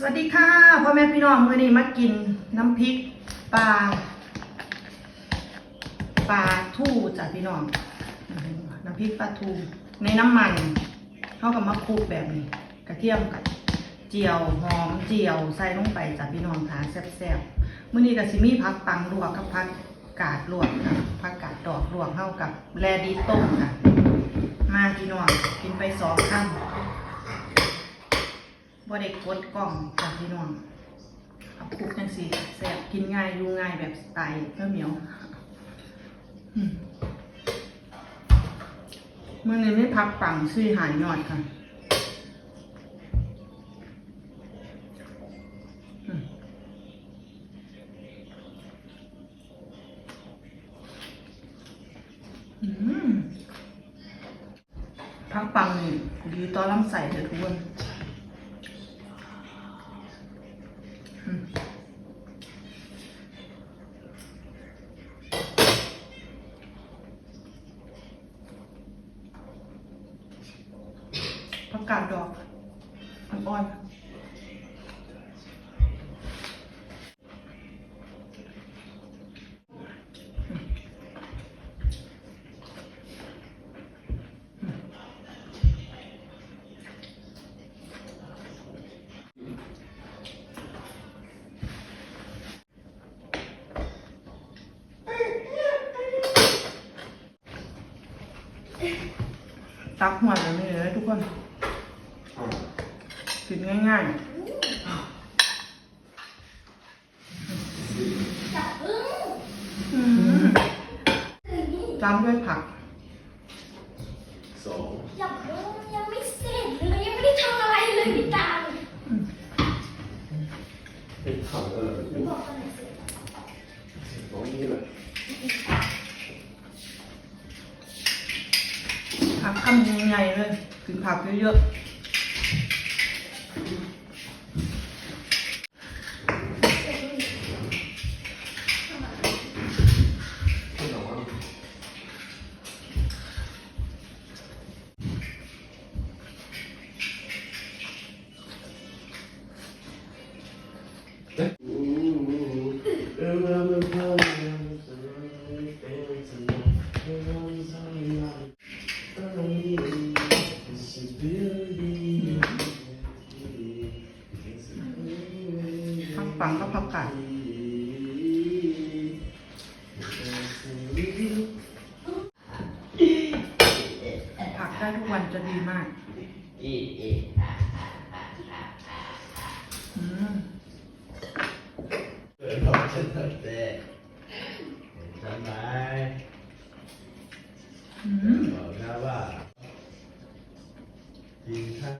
สวัสดีค่ะพ่อแม่พี่น้องมื้อนี้มากินน้ำพริกปลาปลาทูจ้ะพี่น้องน้ำพริกปลาทูในน้ำมันเท่ากับมะคลุกแบบนี้ กระเทียมกับเจียวหอมเจียวใส่ลงไปจ้ะพี่น้องค่ะแซ่บๆมื้อนี้ก็สิมีผักปังลวกกับผักกาดลวกค่ะผักกาดดอกลวกเข้ากับแลดีต้มค่ะมาพี่น้องกินไปสองคำ บ่ได้กดกล่องจากพี่น้องเอาคุกจังสิแซ่บกินง่ายอยู่ง่ายแบบสไตล์เพื่อเหมียวอืมมื่อนี้ไม่พักปังซื้อหายหน่อยค่ะพักปังนี่ดีต่อลำไส้เถอะทุกคน ผักกาดดอกอ่อนๆ ตักหัวแบบนี้เลยทุกคนกินง่ายจับอึ้งๆอืมตามด้วยผักสองจับอึ้งยังไม่เสร็จเลยยังไม่ได้ทำอะไรเลยพี่ตังเป็นผักเออไม่บอกกันหน่อยสิตรงนี้แหละ ผักคำใหญ่ๆเลยกินผักเยอะ ฟังกับผักกาดผักได้ทุกวันจะดีมากอืม